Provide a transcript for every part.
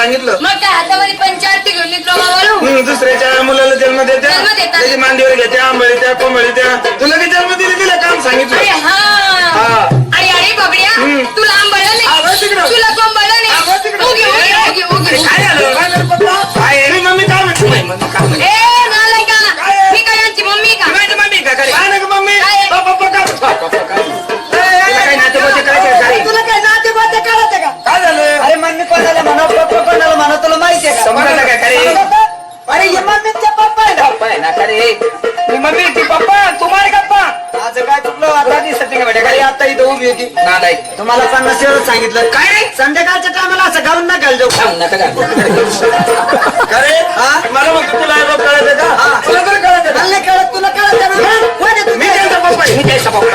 सांगितलं मग काय हातामध्ये पंचायती घेऊन हम्म, दुसऱ्याच्या मुलाला जन्म देत्या जन्म देतात. त्याची मांडीवर घेत्या आंबळी त्या कोंबळी त्या तुला की जन्म दिली तिला काम अरे सांगितलं हा हा. अरे अरे बाबड्या हम्म. तुला आंबळलं अगं नाही तिकडं. तुला कोंबळलं अगं नाही तिकडं. उगी उगी उगी उगी अरे काय झालं काय झालं पप्पा? काय आहे? मम्मी काय म्हणते नाही, मम्मी काय म्हणते? ए नालायका काय आहे? मी काय यांची मम्मी का मम्मी का? काय नका मम्मी काय आहे? पप्पा, पप्पा काय? पप्पा काय? तुला काय नातेवाईक काय काय काय? तुला काय नाते बाते कळत का काय झालं अरे मम्मी कोणाला म्हणा पप्पा आहे करे? अरे हे मम्मीचा पप्पा आहे ना पप्पा आहे ना करे मी मम्मी ती पप्पा तुम्हाला गप्पा. आज काय चुकलं आता दिसत नाही का बेटा? काय आता इथं उभी होती. नालाय तुम्हाला पन्नास वेळ सांगितलं. काय? संध्याकाळच्या टायमाला असं घालून ना घाल जाऊ सांग नका. करे हा? मला म्हणतो तुला आई बाप कळत का हा. तुला तर कळत मला नाही कळत तुला कळत ना? कोण आहे तू? मी त्यांचा पप्पा आहे. मी त्यांचा पप्पा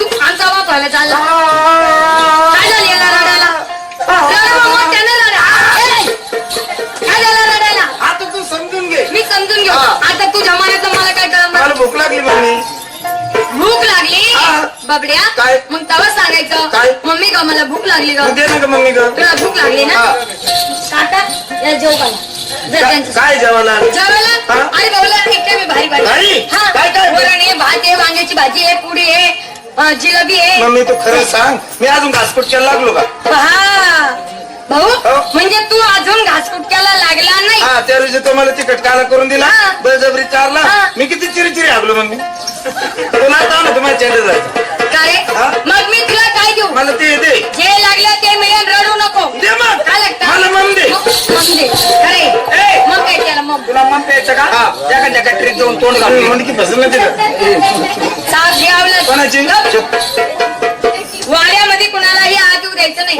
तू बाप व्हायला चालला काय झालं याला रडायला? रडा मामा, त्यानं रडा. ए, काय झालं रडायला? आता तू समजून घे. मी समजून घेऊ. हा. आता तू जमान्याचं मला काय मला भूक लागली मम्मी भूक लागली? हा. बाबड्या काय? मग तेव्हा सांगायचं. काय? मम्मी ग मला भूक लागली ग. मग दे ना ग मम्मी ग. तुला भूक लागली ना? हा. काका या जेव घाला जर का- त्यांचं काय जेवायला जेवायला हा? अरे भाऊला एकटे मी भारी भारी. भारी? हा. काय काय? वरण आहे भात आहे वांग्याची भाजी आहे पुडी आहे. जिलेबी आहे मम्मी तू खरं सांग मी अजून घासपूट करायला लागलो का हा भाऊ हो. म्हणजे तू अजून घासकुटक्याला लागला नाही हा त्या दिवशी तो मला तिकट काला करून दिला हा. बळजबरी चारला हा. मी किती चिरी चिरी हागलो मम्मी तुला आता ना तुम्हाला चेंडा जायचं काय हा? तुला मन प्यायचं का? त्या का गटरीत जाऊन तोंड घालून की फसलं कोणाची? वाड्यामध्ये कुणालाही आत येऊ नाही.